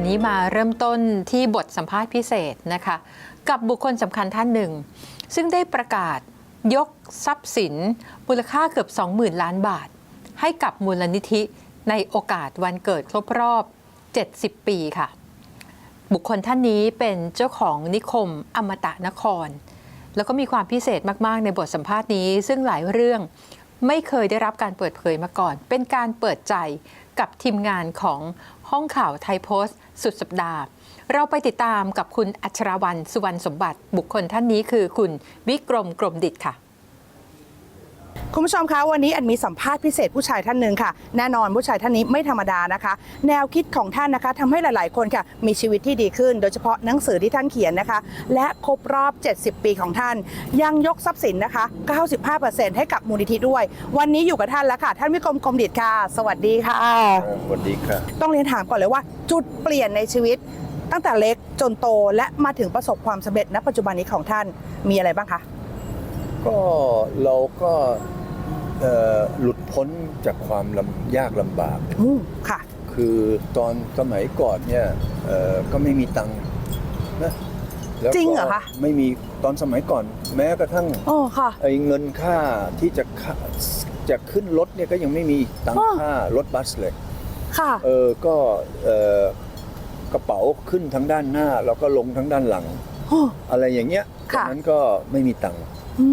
วันนี้มาเริ่มต้นที่บทสัมภาษณ์พิเศษนะคะ กับบุคคลสำคัญท่านหนึ่ง ซึ่งได้ประกาศยกทรัพย์สินมูลค่าเกือบ 20,000 ล้านบาท ให้กับมูลนิธิในโอกาสวันเกิดครบรอบ 70 ปีค่ะ บุคคลท่านนี้เป็นเจ้าของนิคมอมตะนคร แล้วก็มีความพิเศษมากๆ ในบทสัมภาษณ์นี้ ซึ่งหลายเรื่องไม่เคยได้รับการเปิดเผยมาก่อน เป็นการเปิดใจกับทีมงานของ ห้องข่าวไทยโพสต์ สุดสัปดาห์ เราไปติดตามกับคุณอัชราวันสุวรรณสมบัติ บุคคลท่านนี้คือคุณวิกรมกรมดิตค่ะ คุณผู้ชมคะวันนี้อันมีสัมภาษณ์พิเศษผู้ชายท่านหนึ่งค่ะ แน่นอนผู้ชายท่านนี้ไม่ธรรมดานะคะ แนวคิดของท่านนะคะทำให้หลาย ๆ คนค่ะ มีชีวิตที่ดีขึ้น โดยเฉพาะหนังสือที่ท่านเขียนนะคะ และครบรอบ 70 ปีของท่าน ยังยกทรัพย์สินนะคะ 95%ให้กับมูลนิธิด้วย วันนี้อยู่กับท่านแล้วค่ะ ท่านวิกรมกรมดิตค่ะ สวัสดีค่ะ สวัสดีครับต้องเรียนถามก่อนเลยว่า จุดเปลี่ยนในชีวิต ตั้งแต่เล็กจนโตและมาถึงประสบความสำเร็จณปัจจุบันนี้ของท่านมีอะไรบ้างคะก็เราก็เอ่อ หลุดพ้นจากความลำยากลำบากอืมค่ะ คือตอนสมัยก่อนเนี่ยเอ่อก็ไม่มีตังค์นะแล้วก็จริงเหรอคะ ไม่มีตอนสมัยก่อน แม้กระทั่งโอ้ค่ะ ไอ้เงินค่าที่จะค่าจะขึ้นรถเนี่ยก็ยังไม่มีตังอ้ค์อค่ารถบัสเลย ค่ะ เออก็เอ่อกระเป๋าขึ้นทั้งด้านหน้า แล้วก็ลงทั้งด้านหลังโอ้อะไรอย่างเงี้ยตอนค่ะนั้นก็ไม่มีตังค์อื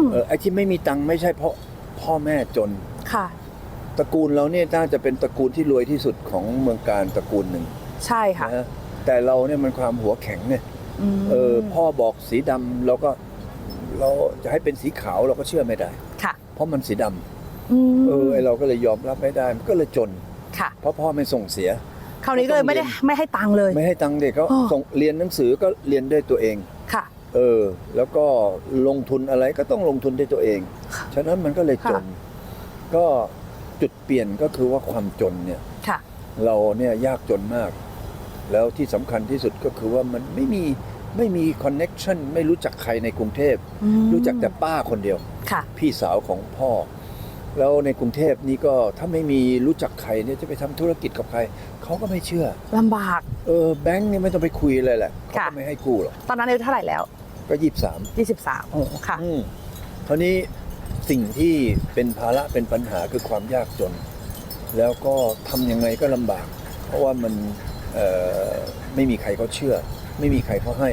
ม เออไอ้ที่ไม่มีตังค์ไม่ใช่เพราะ พ่อแม่จน ค่ะ ตระกูลเราเนี่ยน่าจะเป็นตระกูลที่รวยที่สุดของเมืองการตระกูลหนึ่งใช่ค่ะ นะแต่เราเนี่ยมันความหัวแข็งเนี่ยมเออพ่อบอกสีดำเราก็เราจะให้เป็นสีขาวเราก็เชื่อไม่ได้ ค่ะเพราะมันสีดำอืมเออไอเราก็เลยยอมรับไม่ได้มันก็เลยจน ค่ะ เพราะพ่อไม่ส่งเสีย คราวนี้ก็เลยไม่ได้ไม่ให้ตังค์เลย ไม่ให้ตังค์เด็กเขาอ้อส่งเรียนหนังสือก็เรียนด้วยตัวเองค่ะ เออ แล้วก็ลงทุนอะไรก็ต้องลงทุนด้วยตัวเอง ฉะนั้นมันก็เลยจน ก็จุดเปลี่ยนก็คือว่าความจนเนี่ยค่ะเราเนี่ยยากจนมาก แล้วที่สำคัญที่สุดก็คือว่ามันไม่มีไม่มีคอนเน็ชันไม่รู้จักใครในกรุงเทพอืมรู้จักแต่ป้าคนเดียวค่ะพี่สาวของพ่อ แล้วในกรุงเทพนี่ก็ถ้าไม่มีรู้จักใครเนี่ยจะไปทำธุรกิจกับใคร เขาก็ไม่เชื่อลำบาก เออแบงค์นี่ไม่ต้องไปคุยเลยแหละเขาค่ะก็ไม่ให้กู้หรอก ตอนนั้นอายุเท่าไหร่แล้ว ก็ยี่สิบสาม23โอ้ค่ะ อืมคราวนี้สิ่งที่เป็นภาระเป็นปัญหาคือความยากจน แล้วก็ทำยังไงก็ลำบาก เพราะว่ามันเอ่อไม่มีใครเขาเชื่อ ไม่มีใครเขาให้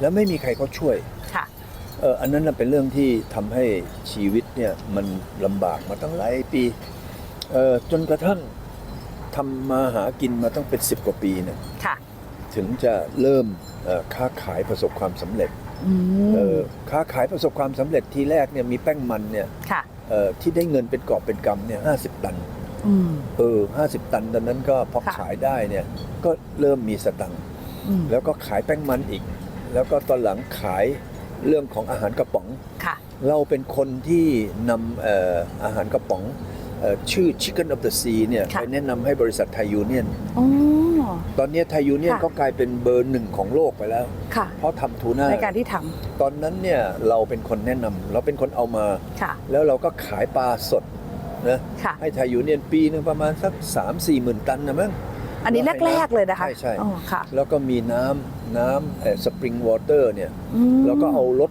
แล้วไม่มีใครเขาช่วย ค่ะ เอออันนั้นน่ะเป็นเรื่องที่ทำให้ชีวิตเนี่ยมันลำบากมาตั้งหลายปีเออจนกระทั่งทำมาหากินมาตั้งเป็นสิบกว่าปีเนี่ยค่ะ ถึงจะเริ่มเอ่อค้าขายประสบความสำเร็จอืม เออค้าขายประสบความสำเร็จทีแรกเนี่ยมีแป้งมันเนี่ยค่ะเอ่อที่ได้เงินเป็นกอบเป็นกำเนี่ยห้าสิบตัน อืม เออห้าสิบตันตอนนั้นก็พอค่ะ ขายได้เนี่ยก็เริ่มมีสตังค์อืมแล้วก็ขายแป้งมันอีก แล้วก็ตอนหลังขายเรื่องของอาหารกระป๋อง ค่ะ เราเป็นคนที่นำเอ่ออาหารกระป๋องเอ่อ ชื่อ Chicken of the Sea เนี่ยค่ะไปแนะนำให้บริษัทไทยยูเนียนอ๋อตอนนี้ไทยยูเนียนค่ะก็กลายเป็นเบอร์หนึ่งของโลกไปแล้วค่ะเพราะทำทูน่าในการที่ทตอนนั้นเนี่ยเราเป็นคนแนะนำเราเป็นคนเอามาำค่ะแล้วเราก็ขายปลาสดนะค่ะให้ไทยยูเนียนปีหนึงประมาณสัก 3 4หมื่นตันนะมั้งอันนี้แรก ๆ เลยนะคะ ใช่ใช่อ๋อค่ะแล้วก็มีน้ำน้ำสปริงวอเตอร์เนี่ยอืมเราก็เอารถ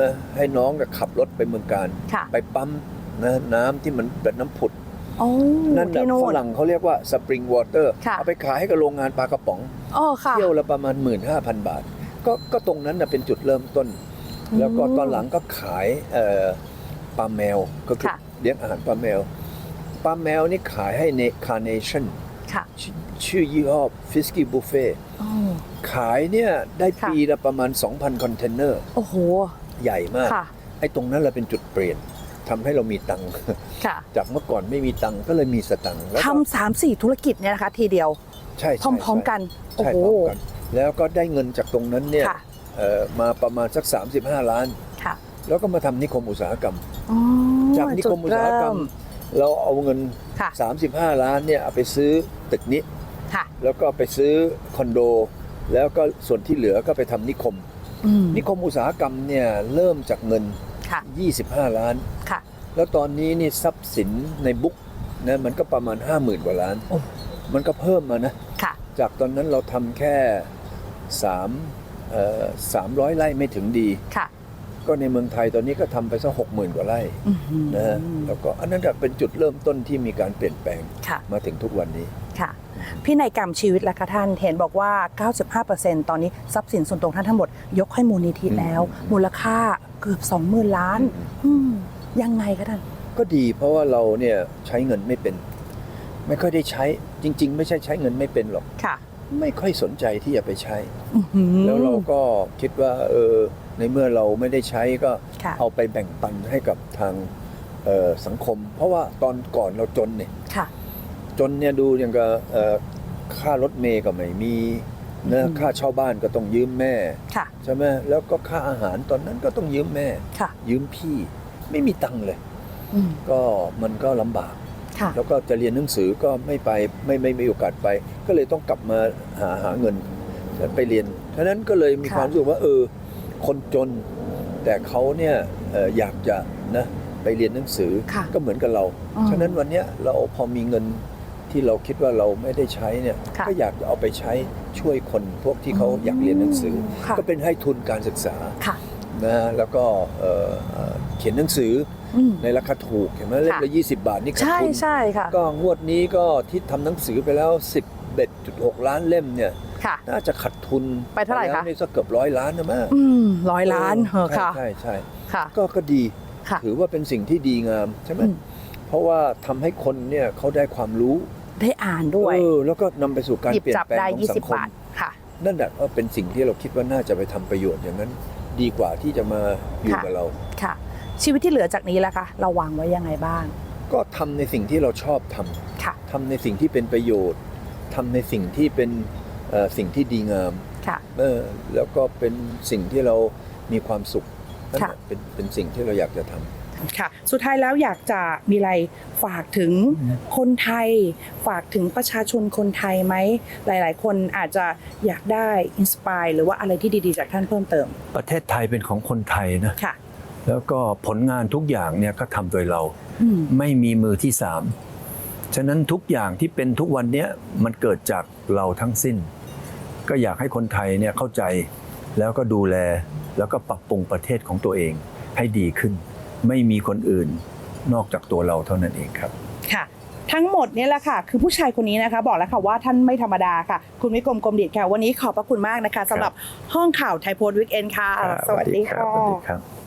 นะให้น้องกับขับรถไปเมืองการค่ะไปปั๊ม นะน้ำที่มันเป็นน้ำผุด โอ้นั่นที่นะโน่ฝน รั่งเขาเรียกว่าสปริงวอเตอร์ค่ะ เอาไปขายให้กับโรงงานปลากระป๋อง อ๋อค่ะ เที่ยวละประมาณ 15,000 บาท ก็ก็ตรงนั้นนะเป็นจุดเริ่มต้นแล้วก็ตอนหลังก็ขายเอ่อปลาแมวก็คือค่ะ เลี้ยงอาหารปลาแมวปลาแมวนี่ขายให้เนคาเนชั่นค่ะชื่อยี่ห้อฟิสกี้บุฟเฟ่อ๋อ ขายเนี่ยได้ค่ะ ปีละประมาณ 2,000 คอนเทนเนอร์ โอ้โห ใหญ่มาก ค่ะ ไอ้ตรงนั้นแหละเป็นจุดเปลี่ยน ทำให้เรามีตังค์ค่ะจากเมื่อก่อนไม่มีตังค์ก็เลยมีสตังค์แล้วก็ทำสามสี่ธุรกิจเนี่ยนะคะ ทีเดียว ใช่ใช่พร้อมๆกันโอ้ใช่โหพร้อมกันแล้วก็ได้เงินจากตรงนั้นเนี่ยค่ะเอ่อมาประมาณสัก 35 ล้านค่ะแล้วก็มาทำนิคมอุตสาหกรรมอ๋อจากนิคมอุตสาหกรรม เราเอาเงินค่ะ35 ล้านเนี่ยเอาไปซื้อตึกนี้ค่ะแล้วก็ไปซื้อคอนโด แล้วก็ส่วนที่เหลือก็ไปทำนิคมอืมนิคมอุตสาหกรรมเนี่ยเริ่มจากเงิน ค่ะ 25 ล้าน ค่ะ แล้วตอนนี้นี่ทรัพย์สินในบุ๊กนะมันก็ประมาณ 50,000 กว่าล้าน โอ้ มันก็เพิ่มมานะ ค่ะ จากตอนนั้นเราทำแค่สามเอ่อสามร้อยไร่ไม่ถึงดี ค่ะ ก็ในเมืองไทยตอนนี้ก็ทำไปสักหกหมื่นกว่าไร่อื้อหือนะฮะแล้วก็อันนั้นก็เป็นจุดเริ่มต้นที่มีการเปลี่ยนแปลงค่ะ มาถึงทุกวันนี้ ค่ะ พินัยกรรมชีวิตล่ะคะท่าน เห็นบอกว่า 95%ตอนนี้ทรัพย์สินส่วนตัวท่านทั้งหมด ยกให้มูลนิธิแล้ว มูลค่าเกือบ 20,000 ล้านอืมยังไงคะท่าน ก็ดีเพราะว่าเราเนี่ยใช้เงินไม่เป็น ไม่ค่อยได้ใช้จริง ๆ ไม่ใช่ใช้เงินไม่เป็นหรอก ค่ะไม่ค่อยสนใจที่จะไปใช้ อื้อหือ แล้วเราก็คิดว่าเออในเมื่อเราไม่ได้ใช้ก็ค่ะ เอาไปแบ่งปันให้กับทางเอ่อสังคม เพราะว่าตอนก่อนเราจนเนี่ย ค่ะ จนเนี่ยดูอย่างกับเอ่อค่ารถเมย์ก็ไม่มี นะอืมค่าเช่าบ้านก็ต้องยืมแม่ค่ะ ใช่ไหมแล้วก็ค่าอาหารตอนนั้นก็ต้องยืมแม่ ค่ะ ยืมพี่ไม่มีตังค์เลย อืมก็มันก็ลำบาก ค่ะ แล้วก็จะเรียนหนังสือก็ไม่ไปไม่ไม่ไม่มีโอกาสไป ก็เลยต้องกลับมาหาหาเงินไปเรียนฉะนั้นก็เลยมีค่ะ ความรู้สึกว่าเออคนจน แต่เขาเนี่ยเอ่ออยากจะนะไปเรียนหนังสือ ค่ะก็เหมือนกับเรา อืม ฉะนั้นวันเนี้ยเราพอมีเงิน ที่เราคิดว่าเราไม่ได้ใช้เนี่ยค่ะก็อยากจะเอาไปใช้ช่วยคนพวกที่เขาอืมอยากเรียนหนังสือ ค่ะ ก็เป็นให้ทุนการศึกษาค่ะ นะแล้วก็เอ่อเอ่อเขียนหนังสืออืม ในราคาถูกเห็นไหมเล่มค่ะ ละยี่สิบาทนี่ขาดใช่ทุน ใช่ค่ะ ก็งวดนี้ก็ที่ทำหนังสือไปแล้ว 11.6 ล้านเล่มเนี่ย ค่ะ น่าจะขาดทุนไปเท่าไหร่คะ แล้วนี่สักเกือบร้อยล้านนะมั้งอืมร้อยล้านเหรอใช่ค่ะใช่ใช่ค่ะ ก็ก็ดีค่ะ ถือว่าเป็นสิ่งที่ดีงามใช่ไหมอืม เพราะว่าทำให้คนเนี่ยเขาได้ความรู้ได้อ่านด้วยเออแล้วก็นำไปสู่การหยิบเปลี่ยจันบแปลงได้ของสังค20มบาทค่ะ นั่นแหละก็เป็นสิ่งที่เราคิดว่าน่าจะไปทำประโยชน์อย่างนั้น ดีกว่าที่จะมาอยู่ค่ะกับเราค่ะ ชีวิตที่เหลือจากนี้ล่ะคะเราวางไว้ยังไงบ้าง ก็ทำในสิ่งที่เราชอบทำค่ะทำในสิ่งที่เป็นประโยชน์ทำในสิ่งที่เป็นเอ่อสิ่งที่ดีงามค่ะเออแล้วก็เป็นสิ่งที่เรามีความสุขนั่นค่ะแหละเป็นเป็นสิ่งที่เราอยากจะทำ ค่ะ สุดท้ายแล้วอยากจะมีอะไรฝากถึงคนไทย ฝากถึงประชาชนคนไทยไหม หลาย ๆ คนอาจจะอยากได้อินสปายหรือว่าอะไรที่ดี ๆ จากท่านเพิ่มเติม ประเทศไทยเป็นของคนไทยนะค่ะแล้วก็ผลงานทุกอย่างเนี่ยก็ทำโดยเราอืมไม่มีมือที่สามฉะนั้นทุกอย่างที่เป็นทุกวันเนี้ยมันเกิดจากเราทั้งสิ้น ก็อยากให้คนไทยเนี่ยเข้าใจแล้วก็ดูแลแล้วก็ปรับปรุงประเทศของตัวเองให้ดีขึ้น ไม่มีคนอื่นนอกจากตัวเราเท่านั้นเองครับ ค่ะ ทั้งหมดเนี่ยแหละค่ะ คือผู้ชายคนนี้นะคะ บอกแล้วค่ะว่าท่านไม่ธรรมดาค่ะ คุณวิกรมกรมดิตค่ะ วันนี้ขอบพระคุณมากนะคะสำหรับห้องข่าวไทยโพสต์วิกเอนค่ะ สวัสดีครัค่ะบสวัสดีครับ